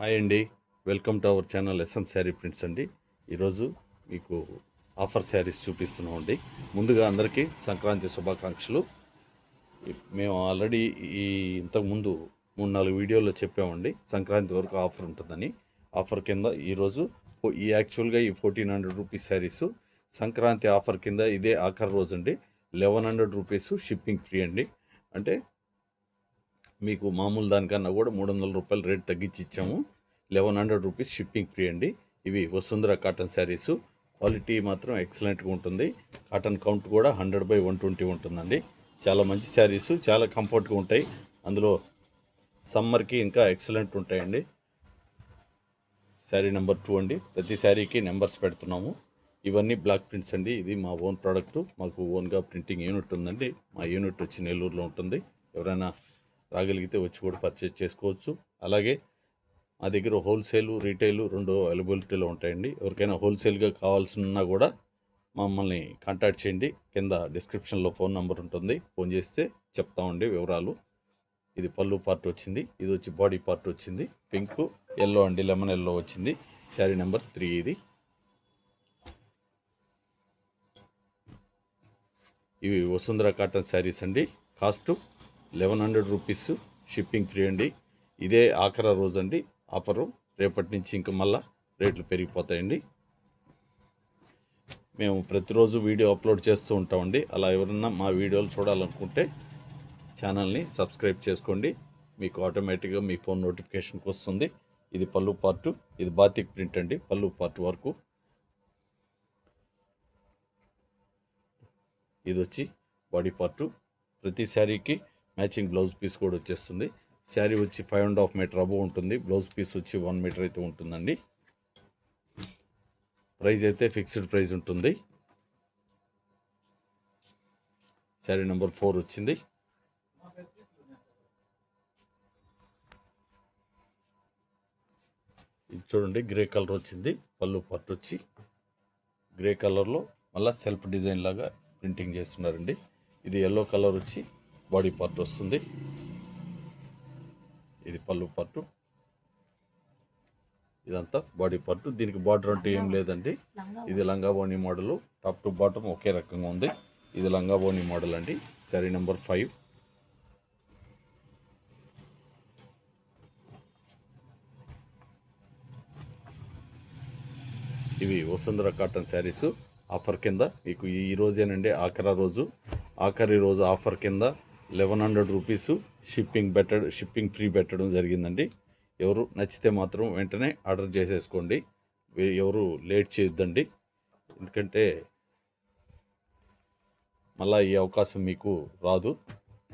Hi అండి. Welcome to our channel SM sari prints అండి. ఈరోజు మీకు ఆఫర్ శారీస్ చూపిస్తున్నామండి ముందుగా అందరికీ సంక్రాంతి శుభాకాంక్షలు. మేము ఆల్రెడీ ఈ ఇంతకుముందు మూడు నాలుగు వీడియోలో చెప్పామండి. సంక్రాంతి వరకు ఆఫర్ ఉంటుందని. ఆఫర్ కింద ఈరోజు ఈ యాక్చువల్గా ఈ fourteen hundred rupees saris. Sankranti offer కింద ఇదే ఆఖరి రోజు అండి. Eleven hundred rupees shipping free అండి. అంటే మీకు మామూలు దానికన్నా కూడా మూడు వందల రూపాయలు రేట్ తగ్గించి ఇచ్చాము. Eleven hundred rupees shipping free అండి. ఇవి వసుంధర కాటన్ శారీస్. క్వాలిటీ మాత్రం ఎక్సలెంట్గా ఉంటుంది. కాటన్ కౌంట్ కూడా హండ్రెడ్ బై వన్ ట్వంటీ ఉంటుందండి. చాలా మంచి శారీస్ చాలా కంఫర్ట్గా ఉంటాయి. అందులో సమ్మర్కి ఇంకా ఎక్సలెంట్ ఉంటాయండి. శారీ నెంబర్ టూ అండి. ప్రతి శారీకి నెంబర్స్ పెడుతున్నాము. ఇవన్నీ బ్లాక్ ప్రింట్స్ అండి. ఇది మా ఓన్ ప్రోడక్ట్. మాకు ఓన్గా ప్రింటింగ్ యూనిట్ ఉందండి. మా యూనిట్ వచ్చి నెల్లూరులో ఉంటుంది. ఎవరైనా రాగలిగితే వచ్చి కూడా పర్చేజ్ చేసుకోవచ్చు. అలాగే మా దగ్గర హోల్సేల్ రీటైల్ రెండు అవైలబిలిటీలో ఉంటాయండి. ఎవరికైనా హోల్సేల్గా కావాల్సిన కూడా మమ్మల్ని కాంటాక్ట్ చేయండి. కింద డిస్క్రిప్షన్లో ఫోన్ నెంబర్ ఉంటుంది. ఫోన్ చేస్తే చెప్తామండి వివరాలు. ఇది పళ్ళు పార్ట్ వచ్చింది. ఇది వచ్చి బాడీ పార్ట్ వచ్చింది. పింక్ ఎల్లో అండి లెమన్ ఎల్లో వచ్చింది. శారీ నెంబర్ త్రీ ఇది. ఇవి వసుంధర కాటన్ శారీస్ అండి. Cost eleven hundred rupees shipping free అండి. ఇదే ఆఖరా రోజు అండి ఆఫరు రేపటి నుంచి ఇంక మళ్ళా రేట్లు పెరిగిపోతాయండి. మేము ప్రతిరోజు వీడియో అప్లోడ్ చేస్తూ ఉంటామండి. అలా ఎవరన్నా మా వీడియోలు చూడాలనుకుంటే ఛానల్ని సబ్స్క్రైబ్ చేసుకోండి. మీకు ఆటోమేటిక్గా మీ ఫోన్ నోటిఫికేషన్కి వస్తుంది. ఇది పళ్ళు పార్టు ఇది బాతిక్ ప్రింట్ అండి. పళ్ళు పార్ట్ వరకు. ఇది వచ్చి బాడీ పార్టు ప్రతి శారీకి మ్యాచింగ్ బ్లౌజ్ పీస్ కూడా వచ్చేస్తుంది. శారీ వచ్చి five and half meter above ఉంటుంది. బ్లౌజ్ పీస్ వచ్చి వన్ మీటర్ అయితే ఉంటుందండి. ప్రైస్ అయితే ఫిక్స్డ్ ప్రైజ్ ఉంటుంది. శారీ నెంబర్ ఫోర్ వచ్చింది. ఇది చూడండి గ్రే కలర్ వచ్చింది. పళ్ళు పార్ట్ వచ్చి గ్రే కలర్లో మళ్ళీ సెల్ఫ్ డిజైన్ లాగా ప్రింటింగ్ చేస్తున్నారండి. ఇది ఎల్లో కలర్ వచ్చి బాడీ పార్ట్ వస్తుంది. ఇది పళ్ళు పార్టు. ఇదంతా బాడీ పార్ట్. దీనికి బార్డర్ అంటూ ఏం లేదండి. ఇది లంగా బోని మోడల్. టాప్ టు బాటమ్ ఒకే రకంగా ఉంది. ఇది లంగా బోని మోడల్ అండి. Sari number five. ఇవి వసుంధర కాటన్ శారీస్. ఆఫర్ కింద మీకు ఈ రోజేనండి. ఆఖరి రోజు. ఆఖరి రోజు ఆఫర్ కింద లెవెన్ హండ్రెడ్ రూపీస్ షిప్పింగ్ పెట్టడం షిప్పింగ్ ఫ్రీ పెట్టడం జరిగిందండి. ఎవరు నచ్చితే మాత్రం వెంటనే ఆర్డర్ చేసేసుకోండి. ఎవరు లేట్ చేయొద్దండి. ఎందుకంటే మళ్ళీ ఈ అవకాశం మీకు రాదు.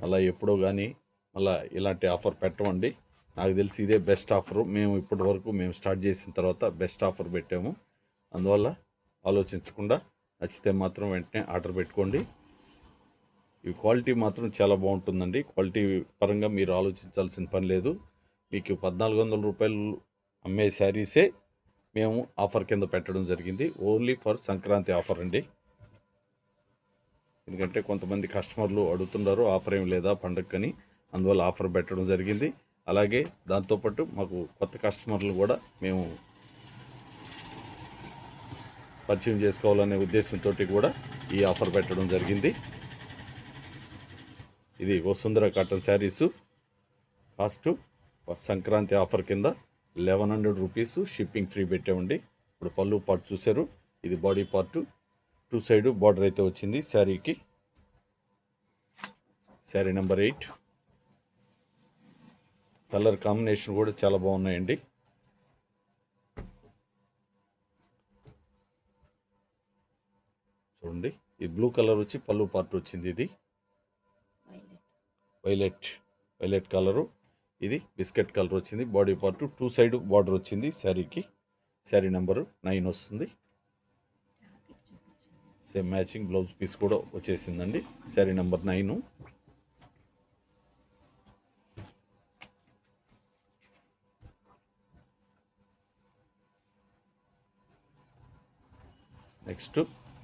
మళ్ళీ ఎప్పుడో కానీ మళ్ళీ ఇలాంటి ఆఫర్ పెట్టమండి. నాకు తెలిసి ఇదే బెస్ట్ ఆఫర్. మేము ఇప్పటి వరకు మేము స్టార్ట్ చేసిన తర్వాత బెస్ట్ ఆఫర్ పెట్టాము. అందువల్ల ఆలోచించకుండా నచ్చితే మాత్రం వెంటనే ఆర్డర్ పెట్టుకోండి. ఈ క్వాలిటీ మాత్రం చాలా బాగుంటుందండి. క్వాలిటీ పరంగా మీరు ఆలోచించాల్సిన పని లేదు. మీకు పద్నాలుగు వందల రూపాయలు అమ్మే శారీసే మేము ఆఫర్ కింద పెట్టడం జరిగింది. ఓన్లీ ఫర్ సంక్రాంతి ఆఫర్ అండి. ఎందుకంటే కొంతమంది కస్టమర్లు అడుగుతున్నారు ఆఫర్ ఏం లేదా పండగకని అందువల్ల ఆఫర్ పెట్టడం జరిగింది. అలాగే దాంతోపాటు మాకు కొత్త కస్టమర్లు కూడా మేము పరిచయం చేసుకోవాలనే ఉద్దేశంతో కూడా ఈ ఆఫర్ పెట్టడం జరిగింది. ఇది Vasundhara cotton saris. Cost Sankranti offer కింద eleven hundred rupees shipping free పెట్టామండి. ఇప్పుడు పళ్ళు పార్ట్ చూశారు. ఇది body part. Two side border అయితే వచ్చింది శారీకి. Sari number eight. Colour combination కూడా చాలా బాగున్నాయండి. చూడండి. ఈ బ్లూ కలర్ వచ్చి పళ్ళు పార్ట్ వచ్చింది ఇది. Violet violet colour. ఇది బిస్కెట్ కలర్ వచ్చింది. Body part two side border వచ్చింది శారీకి. శారీ నెంబరు నైన్ వస్తుంది. సేమ్ మ్యాచింగ్ బ్లౌజ్ పీస్ కూడా వచ్చేసిందండి. Sari number nine. నెక్స్ట్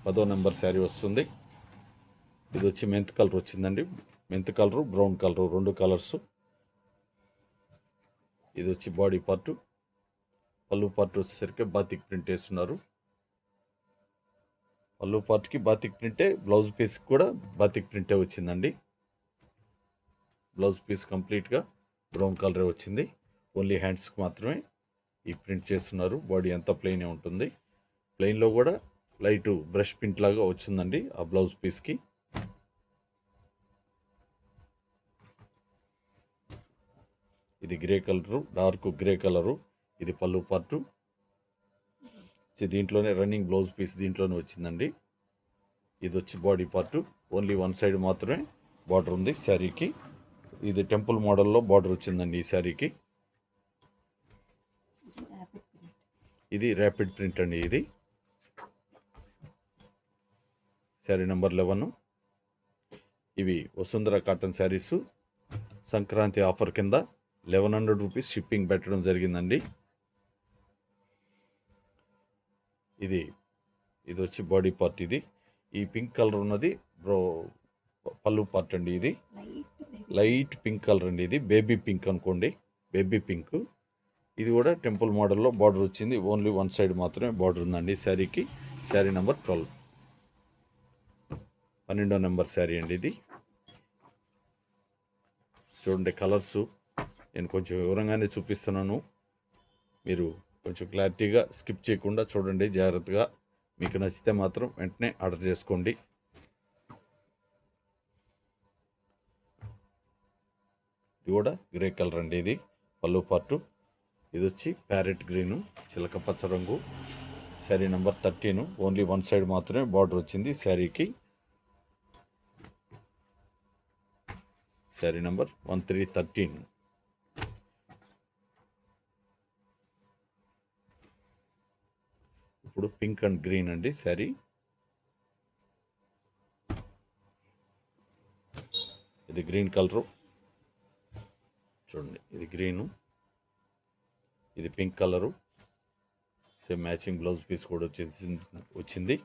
పదో నెంబర్ శారీ వస్తుంది. ఇది వచ్చి మెంత్ కలర్ వచ్చిందండి. మెంత్ కలరు బ్రౌన్ కలరు రెండు కలర్స్. ఇది వచ్చి బాడీ పార్ట్. పళ్ళు పార్ట్ వచ్చేసరికి బాతిక్ ప్రింట్ వేస్తున్నారు. పళ్ళు పార్ట్కి బాతిక్ ప్రింటే బ్లౌజ్ పీస్కి కూడా బాతిక్ ప్రింటే వచ్చిందండి. బ్లౌజ్ పీస్ కంప్లీట్గా బ్రౌన్ కలరే వచ్చింది. ఓన్లీ హ్యాండ్స్కి మాత్రమే ఈ ప్రింట్ చేస్తున్నారు. బాడీ అంతా ప్లెయినే ఉంటుంది. ప్లెయిన్లో కూడా లైట్ బ్రష్ ప్రింట్ లాగా వచ్చిందండి ఆ బ్లౌజ్ పీస్కి ఇది grey colour dark grey colour ఇది పళ్ళు పార్టు ఇది దీంట్లోనే రన్నింగ్ బ్లౌజ్ పీస్ దీంట్లోనే వచ్చిందండి. ఇది వచ్చి body part. Only one side మాత్రమే బార్డర్ ఉంది శారీకి. ఇది టెంపుల్ మోడల్లో బార్డర్ వచ్చిందండి ఈ శారీకి. ఇది ర్యాపిడ్ ప్రింట్ అండి ఇది. Sari number eleven. ఇవి వసుంధర కాటన్ శారీస్. సంక్రాంతి ఆఫర్ కింద లెవెన్ హండ్రెడ్ రూపీస్ షిప్పింగ్ పెట్టడం జరిగిందండి. ఇది ఇది వచ్చి బాడీ పార్ట్ ఇది. ఈ పింక్ కలర్ ఉన్నది బ్రో పళ్ళు పార్ట్ అండి ఇది. లైట్ పింక్ కలర్ అండి ఇది. బేబీ పింక్ అనుకోండి బేబీ పింక్ ఇది కూడా టెంపుల్ మోడల్లో బార్డర్ వచ్చింది. ఓన్లీ వన్ సైడ్ మాత్రమే బార్డర్ ఉందండి శారీకి శారీ నెంబర్ ట్వెల్వ్ పన్నెండో నెంబర్ శారీ అండి ఇది. చూడండి కలర్సు నేను కొంచెం వివరంగానే చూపిస్తున్నాను. మీరు కొంచెం క్లారిటీగా స్కిప్ చేయకుండా చూడండి జాగ్రత్తగా. మీకు నచ్చితే మాత్రం వెంటనే ఆర్డర్ చేసుకోండి. ఇది కూడా గ్రే కలర్ అండి ఇది. పళ్ళు పార్టు ఇది వచ్చి ప్యారెట్ గ్రీను చిలక పచ్చ రంగు. Sari number thirteen. Only one side మాత్రమే బార్డర్ వచ్చింది శారీకి. Sari number one three thirteen. ఇప్పుడు పింక్ అండ్ గ్రీన్ అండి శారీ. ఇది గ్రీన్ కలరు. చూడండి ఇది గ్రీను. ఇది pink colour. Same matching blouse piece కూడా వచ్చింది వచ్చింది.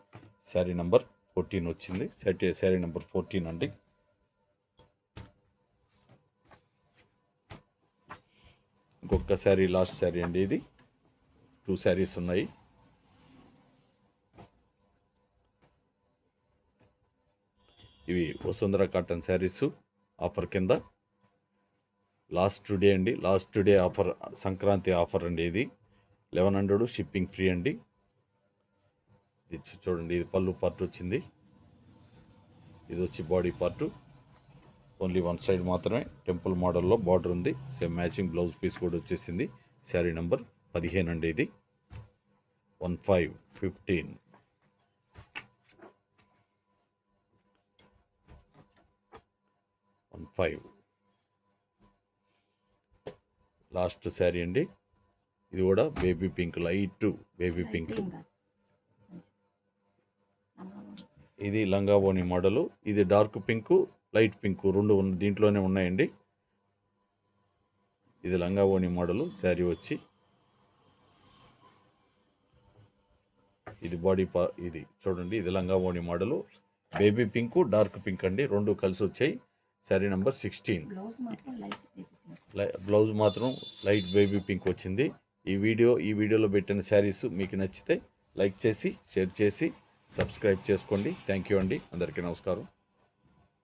శారీ నెంబర్ ఫోర్టీన్ వచ్చింది. శారీ శారీ నెంబర్ ఫోర్టీన్ అండి. ఇంకొక శారీ లాస్ట్ శారీ అండి ఇది. టూ శారీస్ ఉన్నాయి. ఇవి వసుంధర కాటన్ శారీస్ ఆఫర్ కింద. లాస్ట్ డే అండి last day offer Sankranti offer అండి ఇది. లెవెన్ హండ్రెడ్ షిప్పింగ్ ఫ్రీ అండి. ఇది చూడండి ఇది పళ్ళు పార్ట్ వచ్చింది. ఇది వచ్చి body part. Only one side మాత్రమే టెంపుల్ మోడల్లో బార్డర్ ఉంది. సేమ్ మ్యాచింగ్ బ్లౌజ్ పీస్ కూడా వచ్చేసింది. శారీ నెంబర్ పదిహేను అండి ఇది. One five fifteen one five. Last sari అండి. ఇది కూడా baby pink light baby pink. ఇది లంగావోని మోడలు ఇది డార్క్ పింక్ లైట్ పింక్ రెండు దీంట్లోనే ఉన్నాయండి. ఇది లంగావోని మోడలు శారీ వచ్చి. ఇది బాడీ పా ఇది చూడండి ఇది లంగావోని model. Baby pink dark pink అండి రెండు కలిసి వచ్చాయి. Sari number sixteen. బ్లౌజ్ మాత్రం లైట్ బేబీ పింక్. లై- బ్లౌజ్ మాత్రం లైట్ బేబీ పింక్ వచ్చింది. ఈ వీడియో ఈ వీడియోలో పెట్టిన శారీస్ మీకు నచ్చితే లైక్ చేసి షేర్ చేసి సబ్స్క్రైబ్ చేసుకోండి. థ్యాంక్ యూ అండి. అందరికీ నమస్కారం.